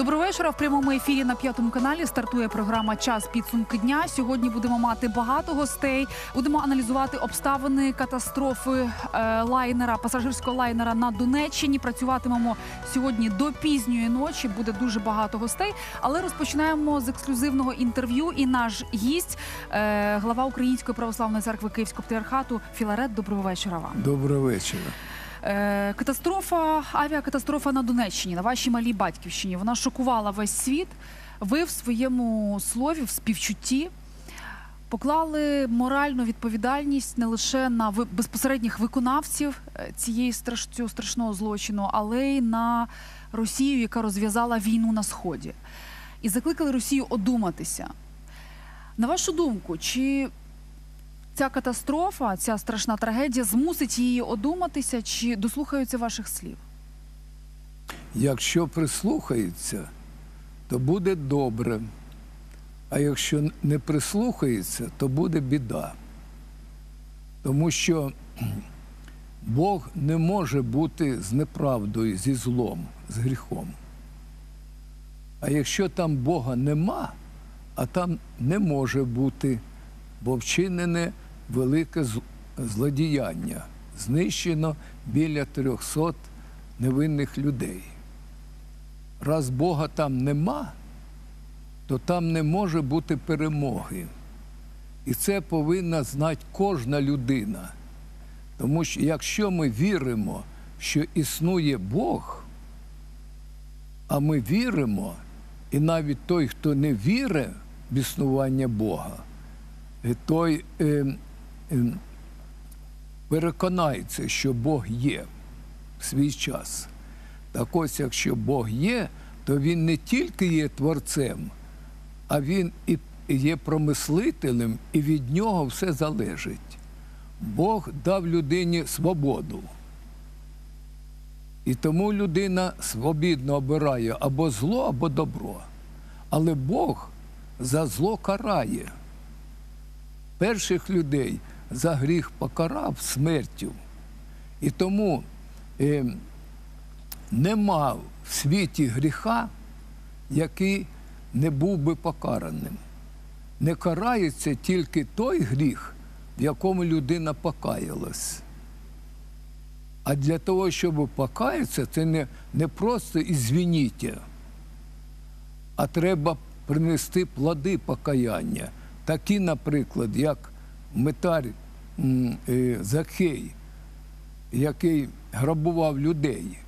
Доброго вечора. В прямому ефірі на п'ятому каналі стартує програма Час підсумки дня. Сьогодні будемо мати багато гостей. Будемо аналізувати обставини катастрофи е, лайнера, пасажирського лайнера на Донеччині. Працюватимемо сьогодні до пізньої ночі. Буде дуже багато гостей. Але розпочинаємо з ексклюзивного інтерв'ю. І наш гість, е, глава Української православної церкви Київського патріархату Філарет. Доброго вечора вам. Доброго вечора. Е, Катастрофа, авіакатастрофа на Донеччині, на вашій малій батьківщині. Вона шокувала весь світ. Ви в своєму слові, в співчутті, поклали моральну відповідальність не лише на безпосередніх виконавців е, цієї страш... цього страшного злочину, але й на Росію, яка розв'язала війну на сході. І закликали Росію одуматися. На вашу думку, чи ця катастрофа, ця страшна трагедія змусить її одуматися чи дослухаються ваших слів? Якщо прислухається, то буде добре. А якщо не прислухається, то буде біда. Тому що Бог не може бути з неправдою, зі злом, з гріхом. А якщо там Бога нема, а там не може бути, бо вчинене велике злодіяння, знищено біля 300 невинних людей. Раз Бога там нема, то там не може бути перемоги. І це повинна знати кожна людина. Тому що якщо ми віримо, що існує Бог, а ми віримо, і навіть той, хто не вірить в існування Бога, той е, переконається, що Бог є в свій час. Так ось, якщо Бог є, то Він не тільки є творцем, а Він і є промислителем, і від нього все залежить. Бог дав людині свободу. І тому людина свобідно обирає або зло, або добро. Але Бог за зло карає. Перших людей за гріх покарав смертю. І тому е, нема в світі гріха, який не був би покараним. Не карається тільки той гріх, в якому людина покаялась. А для того, щоб покаятися, це не, не просто ізвініття, а треба принести плоди покаяння. Такі, наприклад, як метар е, Закхей, який грабував людей.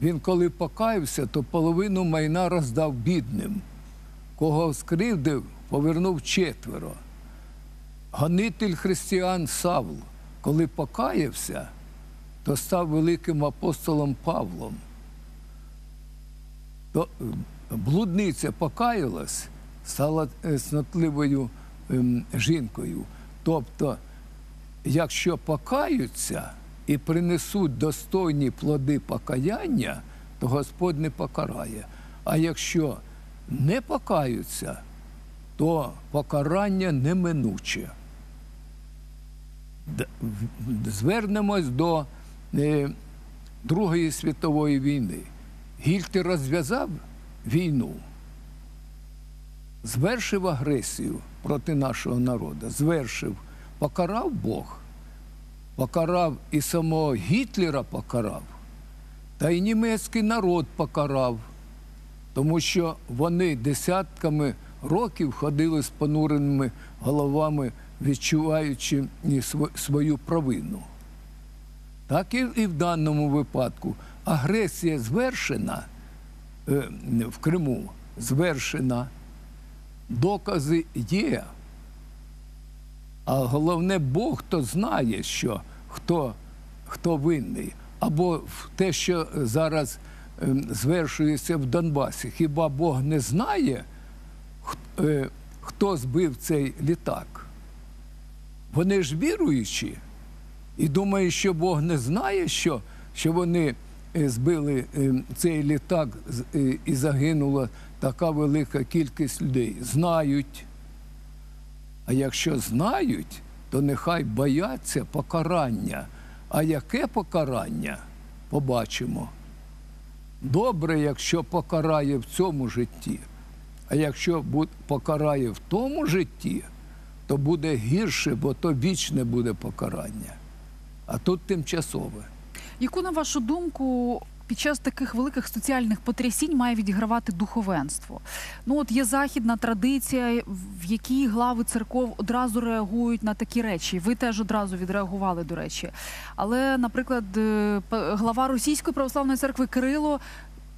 Він, коли покаявся, то половину майна роздав бідним. Кого скривдив, повернув четверо. Гонитель християн Савл, коли покаявся, то став великим апостолом Павлом. То е, блудниця покаялась, стала е, снотливою ем, жінкою. Тобто, якщо покаються і принесуть достойні плоди покаяння, то Господь не покарає. А якщо не покаються, то покарання неминуче. Звернемось до е, Другої світової війни. Гільтер розв'язав війну, звершив агресію проти нашого народу, звершив, покарав Бог, покарав і самого Гітлера покарав, та й німецький народ покарав, тому що вони десятками років ходили з понуреними головами, відчуваючи свою провину. Так і, в даному випадку агресія звершена е, в Криму, звершена, докази є. А головне, Бог то знає, що хто, хто винний. Або те, що зараз ем, звершується в Донбасі. Хіба Бог не знає, е, хто збив цей літак? Вони ж віруючі. І думаю, що Бог не знає, що, що вони збили е, цей літак е, і загинула така велика кількість людей. Знають. А якщо знають, то нехай бояться покарання. А яке покарання? Побачимо. добре, якщо покарає в цьому житті. А якщо покарає в тому житті, то буде гірше, бо то вічне буде покарання. А тут тимчасове. Яку, на вашу думку, під час таких великих соціальних потрясінь має відігравати духовенство? Ну, от є західна традиція, в якій глави церков одразу реагують на такі речі. Ви теж одразу відреагували, до речі. Але, наприклад, е, глава Російської православної церкви Кирило.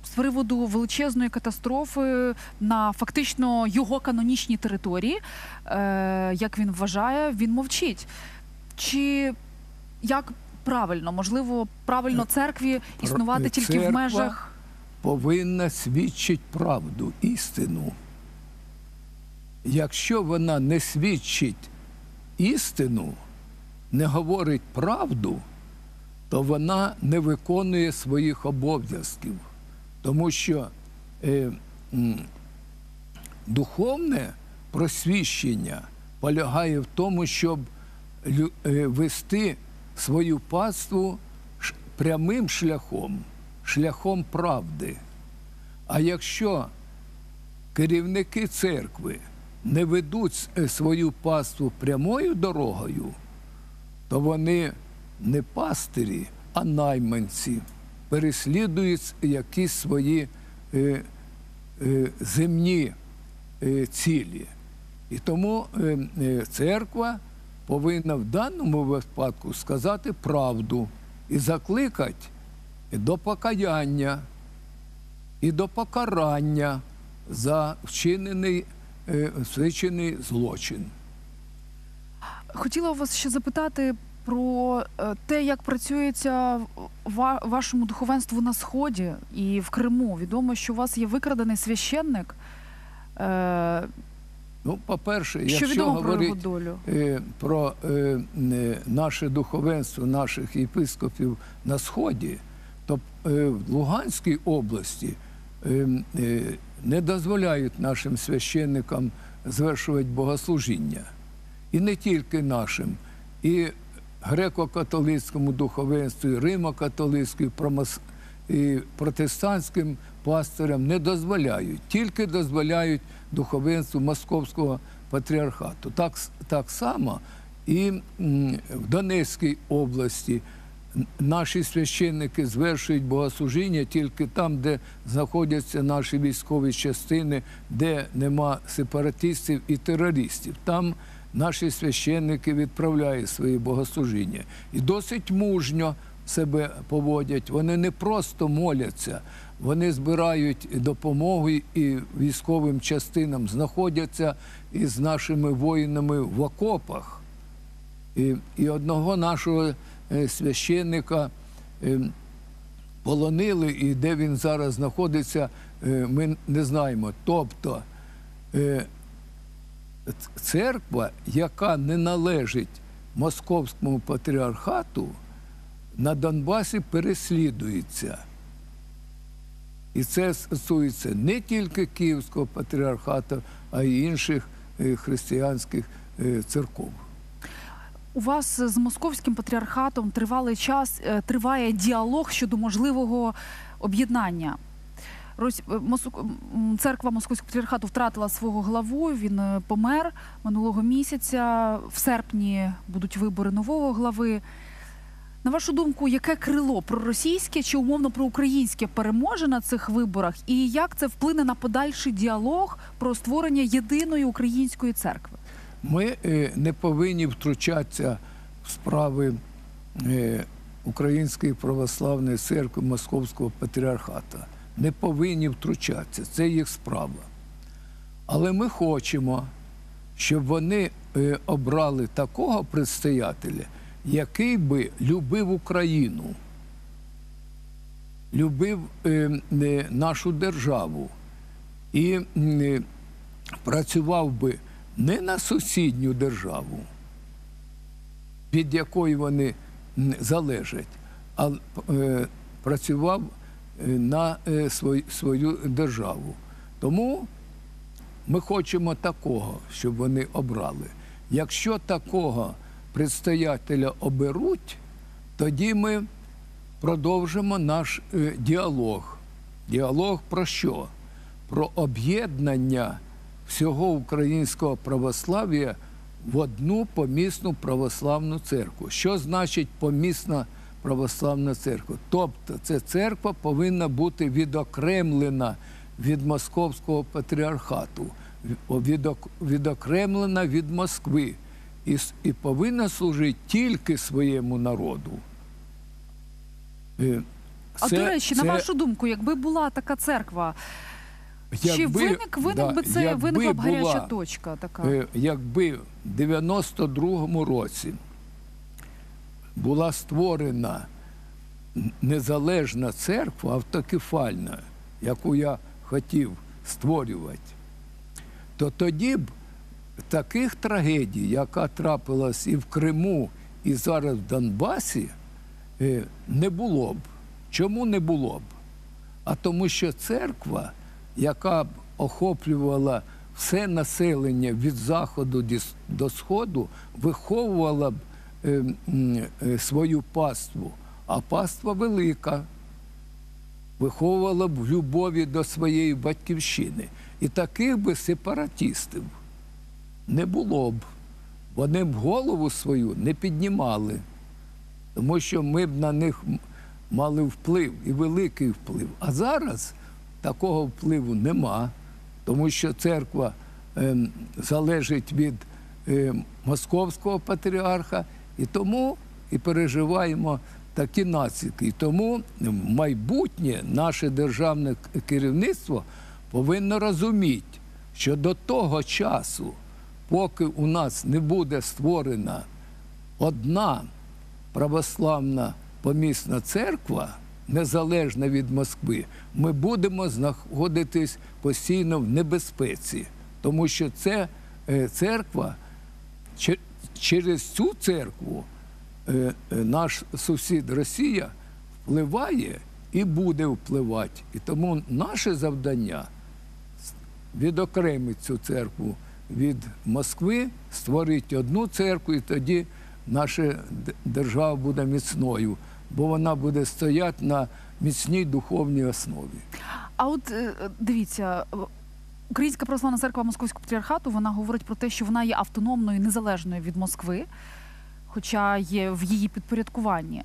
З приводу величезної катастрофи на фактично його канонічній території, е, як він вважає, він мовчить. Чи як правильно, можливо, правильно церкві існувати тільки в Церква межах повинна свідчити правду, істину. Якщо вона не свідчить істину, не говорить правду, то вона не виконує своїх обов'язків. Тому що е, м, духовне просвіщення полягає в тому, щоб е, вести свою паству прямим шляхом, шляхом правди. А якщо керівники церкви не ведуть е, свою паству прямою дорогою, то вони не пастирі, а найманці, переслідують якісь свої е, е, земні е, цілі. І тому е, е, церква повинна в даному випадку сказати правду і закликати до покаяння і до покарання за вчинений, е, вчинений злочин. хотіла вас ще запитати про е, те, як працюється вашому духовенству на сході і в Криму. Відомо, що у вас є викрадений священник. Ну, по-перше, якщо про говорити долю? е, про е, е, наше духовенство, наших єпископів на Сході, то е, в Луганській області е, е, не дозволяють нашим священникам звершувати богослужіння. І не тільки нашим, і греко-католицькому духовенству, і римо-католицькому, і протестантським пастирям не дозволяють, тільки дозволяють духовенству Московського патріархату. Так, так само і в Донецькій області наші священники звершують богослужіння тільки там, де знаходяться наші військові частини, де нема сепаратистів і терористів. Там наші священники відправляють свої богослужіння. І досить мужньо себе поводять. Вони не просто моляться, вони збирають допомогу і військовим частинам знаходяться із нашими воїнами в окопах. І, і одного нашого е, священника е, полонили, і де він зараз знаходиться, е, ми не знаємо. Тобто церква, яка не належить московському патріархату, на Донбасі переслідується. І це стосується не тільки Київського патріархату, а й інших е, християнських е, церков. У вас з московським патріархатом тривалий час е, триває діалог щодо можливого об'єднання. Церква Московського патріархату втратила свого главу. Він помер минулого місяця. В серпні будуть вибори нового глави. На вашу думку, яке крило проросійське чи умовно проукраїнське переможе на цих виборах, і як це вплине на подальший діалог про створення єдиної української церкви? Ми е, не повинні втручатися в справи е, Української православної церкви Московського патріархата. Не повинні втручатися, це їх справа. Але ми хочемо, щоб вони е, обрали такого предстоятеля, який би любив Україну, любив е, е, нашу державу і е, працював би не на сусідню державу, від якої вони залежать, а е, працював е, на е, свою, свою державу. Тому ми хочемо такого, щоб вони обрали. Якщо такого предстоятеля оберуть, тоді ми продовжимо наш е, діалог Діалог про що? Про об'єднання всього українського православ'я в одну помісну православну церкву. Що значить помісна православна церква? Тобто ця церква повинна бути відокремлена від московського патріархату, відокремлена від Москви і, і повинна служити тільки своєму народу. Е, А до речі, на вашу думку, якби була така церква, чи виник, виник да, би це якби виникла б гаряча була, точка така? е, Якби в 92-му році була створена незалежна церква автокефальна, яку я хотів створювати, то тоді б таких трагедій, яка трапилась і в Криму, і зараз в Донбасі, е, не було б. Чому не було б? А тому, що церква, яка б охоплювала все населення від заходу до сходу, виховувала б е, е, свою паству, а паства велика виховувала б в любові до своєї батьківщини. І таких би сепаратистів не було б. Вони б голову свою не піднімали, тому що ми б на них мали вплив і великий вплив. А зараз такого впливу нема, тому що церква ем, залежить від ем, московського патріарха, і тому і переживаємо такі наслідки. І тому майбутнє наше державне керівництво повинно розуміти, що до того часу, поки у нас не буде створена одна православна помісна церква, незалежна від Москви, ми будемо знаходитись постійно в небезпеці, тому що це е, церква, через цю церкву е, е, наш сусід Росія впливає і буде впливати. І тому наше завдання відокремити цю церкву від Москви, створити одну церкву, і тоді наша держава буде міцною, бо вона буде стояти на міцній духовній основі. А от е, дивіться, Українська православна церква Московського патріархату вона говорить про те, що вона є автономною, незалежною від Москви, хоча є в її підпорядкуванні.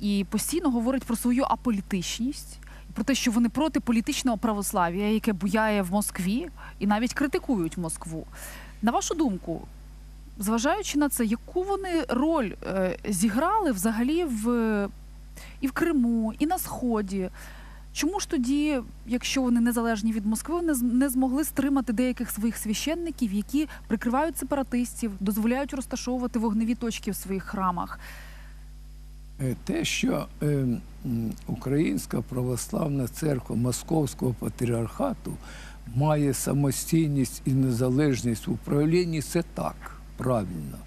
І постійно говорить про свою аполітичність, про те, що вони проти політичного православ'я, яке буяє в Москві, і навіть критикують Москву. На вашу думку, зважаючи на це, яку вони роль е, зіграли взагалі в, і в Криму, і на Сході? Чому ж тоді, якщо вони незалежні від Москви, вони не змогли стримати деяких своїх священників, які прикривають сепаратистів, дозволяють розташовувати вогневі точки в своїх храмах? Е, Те, що е, Українська православна церква Московського патріархату має самостійність і незалежність в управлінні, це так, правильно.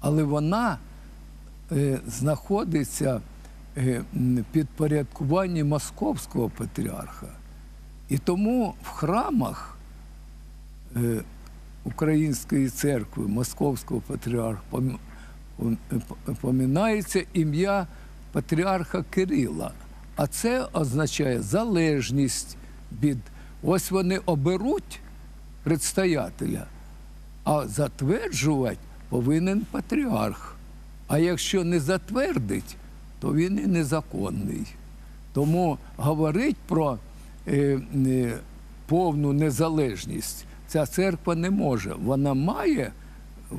Але вона е, знаходиться м, в підпорядкуванні Московського патріарха. І тому в храмах Української церкви, Московського патріарха поминається ім'я патріарха Кирила. А це означає залежність від. Ось вони оберуть предстоятеля, а затверджувати повинен патріарх. А якщо не затвердить, то він і незаконний. Тому говорить про е, е, повну незалежність ця церква не може. Вона має е,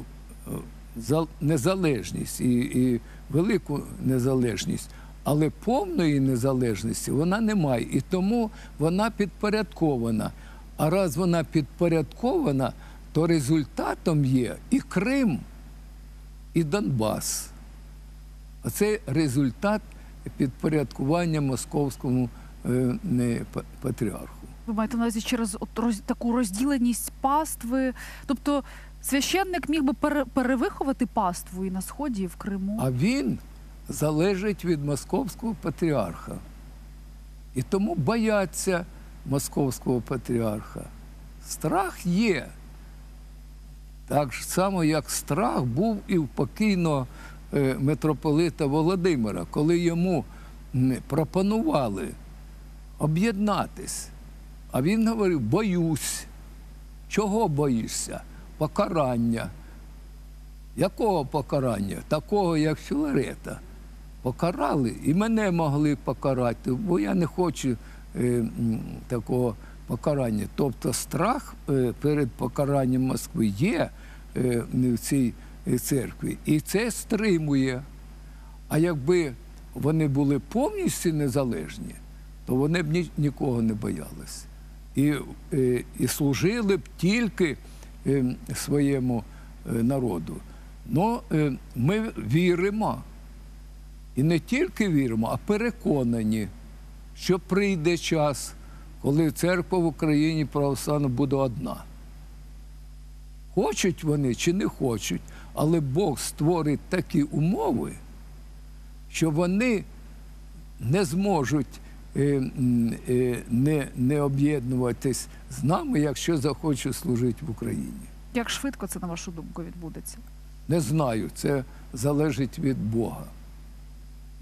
незалежність і, і велику незалежність, але повної незалежності вона не має. І тому вона підпорядкована. А раз вона підпорядкована, то результатом є і Крим, і Донбас. Оце результат підпорядкування московському е, патріарху. Ви маєте на увазі через роз, таку розділеність пастви. Тобто священник міг би перевиховати паству і на сході, і в Криму. А він залежить від московського патріарха. І тому бояться московського патріарха. Страх є. Так само, як страх був і в покійного е, митрополита Володимира, коли йому пропонували об'єднатись. А він говорив: боюсь. Чого боїшся? Покарання. Якого покарання? Такого, як Філарета. Покарали і мене могли покарати, бо я не хочу е, такого покарання. Тобто страх е, перед покаранням Москви є е, в цій е, церкві, і це стримує. А якби вони були повністю незалежні, то вони б ні, нікого не боялися. І, е, і служили б тільки своєму е, народу. Ну, е, ми віримо. І не тільки віримо, а переконані, що прийде час, коли церква в Україні православна буде одна. Хочуть вони чи не хочуть, але Бог створить такі умови, що вони не зможуть е, е, не, не об'єднуватись з нами, якщо захочуть служити в Україні. Як швидко це, на вашу думку, відбудеться? Не знаю, це залежить від Бога.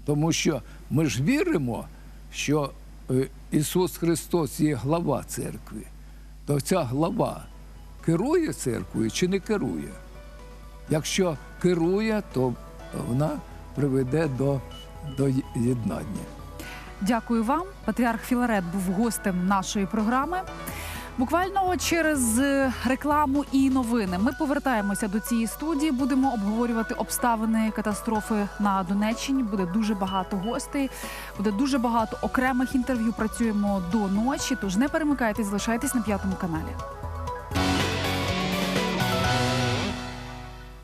Тому що ми ж віримо, що е, Ісус Христос є глава церкви, то ця глава керує церквою чи не керує? Якщо керує, то вона приведе до, до єднання. Дякую вам. Патріарх Філарет був гостем нашої програми. Буквально через е, рекламу і новини ми повертаємося до цієї студії. Будемо обговорювати обставини катастрофи на Донеччині. Буде дуже багато гостей, буде дуже багато окремих інтерв'ю. Працюємо до ночі. Тож не перемикайтесь, залишайтесь на п'ятому каналі.